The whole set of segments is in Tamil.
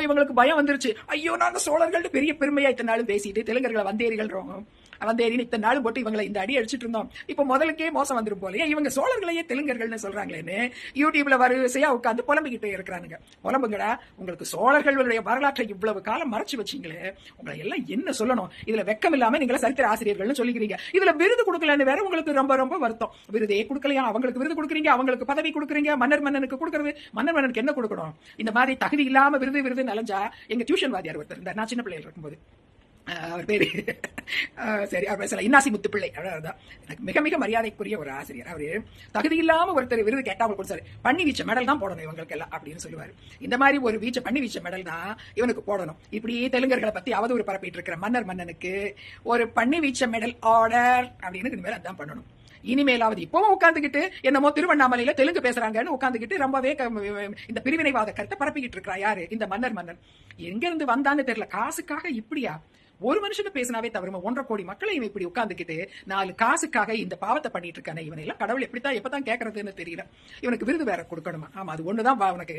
இவங்களுக்கு பயம் வந்துருச்சு. ஐயோ நாங்க சோழர்கள் பெரிய பெருமையா இத்தனை நாளும் பேசிட்டு தெலுங்கர்களை வந்தேரிகள் வந்தேரின்னு இத்தனை நாளும் போட்டு இவங்களை இந்த அடி அடிச்சிட்டு இருந்தோம். இப்ப முதலுக்கே மோசம் வந்துரும் போலயே இவங்க சோழர்களையே தெலுங்கர்கள்னு சொல்றாங்களேன்னு யூடியூப்ல வரிசையா உட்காந்து புலம்பிக்கிட்டே இருக்கிறானுங்க. புலம்புங்கடா உங்களுக்கு சோழர்களுடைய வரலாற்றை இவ்வளவு காலம் மறைச்சு வச்சீங்களே உங்களை எல்லாம் என்ன சொல்லணும்? இதுல வெக்கம் இல்லாம நீங்கள சரித்திர ஆசிரியர்கள்னு சொல்லிக்கிறீங்க. இதுல விருது கொடுக்கலன்னு வேற உங்களுக்கு ரொம்ப ரொம்ப வருத்தம். விருதே கொடுக்கலையா? அவங்களுக்கு விருது கொடுக்குறீங்க அவங்களுக்கு பதவி கொடுக்குறீங்க மன்னர் மன்னனுக்கு கொடுக்குறது. மன்னர் மன்னனுக்கு என்ன கொடுக்கணும்? இந்த மாதிரி தகுதி இல்லாம விருது விருது நலஞ்சா எங்க டியூஷன் வாதியார் ஒருத்தர் இருந்தார். நான் சின்ன பிள்ளைகள் இருக்கும்போது. அவர் பேர் சரி அவர் பேசல இன்னாசி முத்துப்பிள்ளை. அவ்வளவுதான். எனக்கு மிக மிக மரியாதைக்குரிய ஒரு ஆசிரியர். அவர் தகுதி இல்லாம ஒருத்தர் விருது கேட்டா அவர் கொடுத்தாரு பண்ணி வீச்ச மெடல் தான் போடணும் இவங்களுக்கு எல்லாம் அப்படின்னு சொல்லுவாரு. இந்த மாதிரி ஒரு வீச்ச பண்ணி வீச்ச மெடல் தான் இவனுக்கு போடணும். இப்படி தெலுங்கர்களை பத்தி அவதூறு பரப்பிட்டு இருக்கிற மன்னர் மன்னனுக்கு ஒரு பண்ணி வீச்ச மெடல் ஆர்டர் அப்படின்னு இனிமேல் அதான் பண்ணணும். இனிமேலாவது இப்பவும் உட்காந்துக்கிட்டு என்னமோ திருவண்ணாமலையில தெலுங்கு பேசுறாங்கன்னு உட்காந்துக்கிட்டு ரொம்பவே க- இந்த பிரிவினைவாத கருத்தை பரப்பிக்கிட்டு இருக்கிறா யாரு? இந்த மன்னர் மன்னன். எங்க இருந்து வந்தான்னு தெரியல. காசுக்காக இப்படியா? ஒரு மனுஷன் பேசினாவே தவறுமா? ஒன்றரை கோடி மக்களை இவன் இப்படி உட்காந்துக்கிட்டு நாலு காசுக்காக இந்த பாவத்தை பண்ணிட்டு இருக்கானே இவனை எல்லாம் கடவுள் எப்படித்தான் எப்பதான் கேட்கறதுன்னு தெரியல. இவனுக்கு விருது வேற கொடுக்கணுமா? ஆமா அது ஒண்ணுதான் வா உனக்கு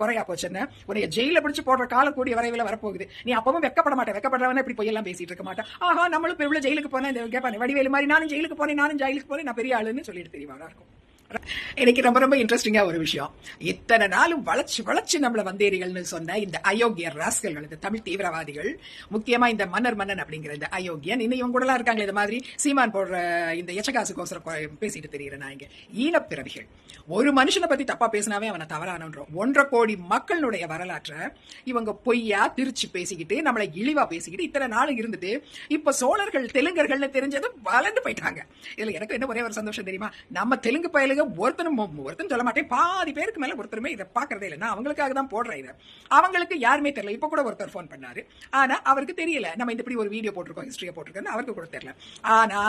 குறையா போச்சுன்னு உனைய ஜெயில பிடிச்சு போடுற கால கூடிய வரைவில் வரப்போகுது. நீ அப்பவும் வெக்கப்பட மாட்டேன் வெக்கப்படுறவன இப்படி பொய்யெல்லாம் பேசிட்டு இருக்க மாட்டேன் ஆஹா நம்மளும் பெருவில ஜெயிலுக்கு போனேன் இந்த கேட்பானே வடிவேலு மாதிரி நானும் ஜெயிலுக்கு போனேன் நானும் ஜெயிலுக்கு போனேன் நான் பெரிய ஆளுன்னு சொல்லிட்டு தெரியவாடா இருக்கும் எனக்கு ரொம்ப ரொம்ப இன்ட்ரெஸ்டிங்கா ஒரு விஷயம். இத்தனை நாளும் வளர்ச்சி வளர்ச்சி நம்மள வந்தேரிகள்னு சொன்ன இந்த அயோக்கிய ராஸ்கல்கள் இந்த தமிழ் தீவிரவாதிகள் முக்கியமா இந்த மன்னர் மன்னன் அப்படிங்கிற இந்த அயோக்கியன் இன்னும் இவங்க இருக்காங்க இந்த மாதிரி சீமான் போடுற இந்த எச்சகாசுக்கோசரம் கொ- பேசிட்டு தெரியுறேன் நான் இங்க. ஈனப்பிறவிகள் ஒரு மனுஷனை பத்தி தப்பா பேசினாவே அவனை தவறானன்றோம். ஒன்றரை கோடி மக்களுடைய வரலாற்றை இவங்க பொய்யா திருச்சி பேசிக்கிட்டு நம்மளை இழிவா பேசிக்கிட்டு இத்தனை நாள் இருந்துட்டு இப்ப சோழர்கள் தெலுங்கர்கள்னு தெரிஞ்சது வளர்ந்து போயிட்டாங்க. இதுல எனக்கு என்ன ஒரே ஒரு சந்தோஷம் தெரியுமா? நம்ம தெலுங்கு பயலுக ஒருத்தனும் ஒருத்தன் சொல்ல மாட்டேன். பாதி பேருக்கு மேல ஒருத்தருமே இதை பாக்குறதே இல்லை. நான் அவங்களுக்காக தான் போடுறேன் இதை. அவங்களுக்கு யாருமே தெரியல. இப்ப கூட ஒருத்தர் ஃபோன் பண்ணாரு. ஆனா அவருக்கு தெரியல. நம்ம இந்த இப்படி ஒரு வீடியோ போட்டிருக்கோம் ஹிஸ்டரியை போட்டிருக்கோம் அவருக்கு கூட தெரியல. ஆனா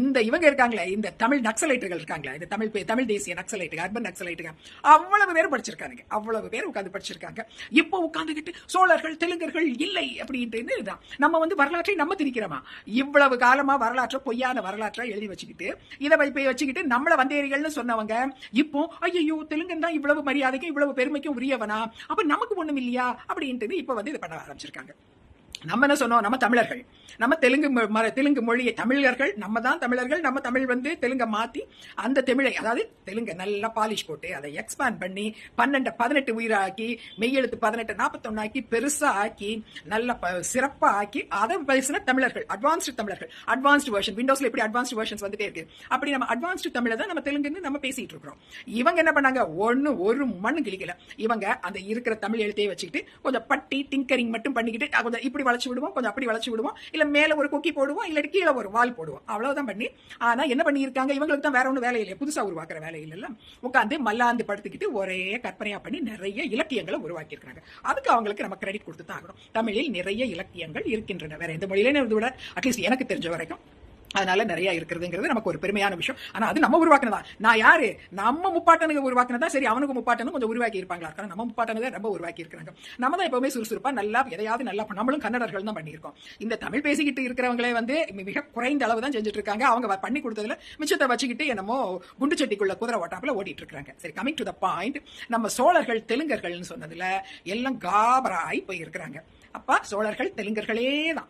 இந்த இவங்க இருக்காங்களே இந்த தமிழ் நக்சலைட்டுகள் இருக்காங்களே இந்த தமிழ் தமிழ் தேசிய நக்சலைட்டுகள் அர்பன் நக்சலைட்டுகள் அவ்வளவு பேர் படிச்சிருக்காங்க அவ்வளவு பேர் உட்காந்து படிச்சிருக்காங்க. இப்போ உட்கார்ந்துகிட்டு சோழர்கள் தெலுங்கர்கள் இல்லை அப்படின்ட்டு இதுதான். நம்ம வந்து வரலாற்றை நம்ம திணிக்கிறோமா? இவ்வளவு காலமா வரலாற்றை பொய்யான வரலாற்றை எழுதி வச்சுக்கிட்டு இதை வச்சுக்கிட்டு நம்மள வந்தேரிகள்னு சொன்னவங்க இப்போ ஐயோ தெலுங்கன் தான் இவ்வளவு மரியாதைக்கும் இவ்வளவு பெருமைக்கும் உரியவனா? அப்ப நமக்கு ஒண்ணும் இல்லையா? அப்படின்ட்டு இப்ப வந்து இதை பண்ண ஆரம்பிச்சிருக்காங்க. நம்ம என்ன சொன்னோம்? நம்ம தமிழர்கள். நம்ம தெலுங்கு ம- தெலுங்கு மொழியை தமிழர்கள் நம்ம தான் தமிழர்கள் நம்ம தமிழ் வந்து தெலுங்கை மாத்தி அந்த தமிழை அதாவது தெலுங்கை நல்லா பாலிஷ் போட்டு அதை எக்ஸ்பேண்ட் பண்ணி பன்னெண்டு பதினெட்டு உயிராக்கி மெய்யெழுத்து பதினெட்டு நாற்பத்தொன்னு ஆக்கி பெருசா ஆக்கி நல்ல ப- சிறப்பா ஆக்கி அதை பேசின தமிழர்கள் அட்வான்ஸ்டு தமிழர்கள். அட்வான்ஸ்டு வெர்ஷன் விண்டோஸ்ல எப்படி அட்வான்ஸ்டு வெர்ஷன்ஸ் வந்துட்டே இருக்கு? அப்படி நம்ம அட்வான்ஸ்டு தமிழை தான் நம்ம தெலுங்குன்னு நம்ம பேசிட்டு இருக்கிறோம். இவங்க என்ன பண்ணாங்க? ஒன்று ஒரு மண்ணு கிளிக்கல இவங்க அந்த இருக்கிற தமிழ் எழுத்தையே வச்சுக்கிட்டு கொஞ்சம் பட்டி டிங்கரிங் மட்டும் பண்ணிக்கிட்டு கொஞ்சம் இப்படி வளைச்சி விடுவோம். கொஞ்சம் அப்படி வளைச்சி விடுவோம். இல்ல மேல ஒரு கொக்கி போடுவோம். இல்ல கீழே ஒரு வால் போடுவோம். அவ்வளவுதான் பண்ணி. ஆனா என்ன பண்ணியிருக்காங்க? இவங்களுக்கு தான் வேற ஒன்றும் வேலை இல்லையா. புதுசா உருவாக்குற வேலை இல்லைல்ல. உட்காந்து மல்லாந்து படுத்துக்கிட்டு ஒரே கற்பனையா பண்ணி நிறைய இலக்கியங்களை உருவாக்கி இருக்காங்க அதுக்கு அவங்களுக்கு நம்ம கிரெடிட் கொடுத்து தான் ஆகணும். தமிழில் நிறைய இலக்கியங்கள் இருக்கின்றன. வேற எந்த மொழியிலே விட அட்லீஸ்ட் எனக்கு தெரிஞ்ச வரைக்கும். அதனால நிறைய இருக்கிறதுங்கிறது நமக்கு ஒரு பெருமையான விஷயம். ஆனா அது நம்ம உருவாக்குனதா? நான் யாரு? நம்ம முப்பாட்டனுக்கு உருவாக்குனதா? சரி அவனுக்கு முப்பாட்டனும் கொஞ்சம் உருவாக்கி இருப்பாங்களா இருக்காங்க நம்ம முப்பாட்டனதை ரொம்ப உருவாக்கி இருக்கிறாங்க நம்ம தான் எப்பவுமே சுறுசுறுப்பா நல்லா எதையாவது நல்லா நம்மளும் கன்னடர்கள் தான் பண்ணியிருக்கோம். இந்த தமிழ் பேசிக்கிட்டு இருக்கிறவங்களே வந்து மிக குறைந்த அளவு தான் செஞ்சுட்டு இருக்காங்க அவங்க பண்ணி கொடுத்ததுல மிச்சத்தை வச்சுக்கிட்டு என்னமோ குண்டு சட்டிக்குள்ள குதிரை ஓட்டாப்புல ஓடிட்டு இருக்காங்க சரி கமிங் டு த பாயிண்ட் நம்ம சோழர்கள் தெலுங்கர்கள்னு சொன்னதுல எல்லாம் காபராய் போய் அப்பா சோழர்கள் தெலுங்கர்களே தான்.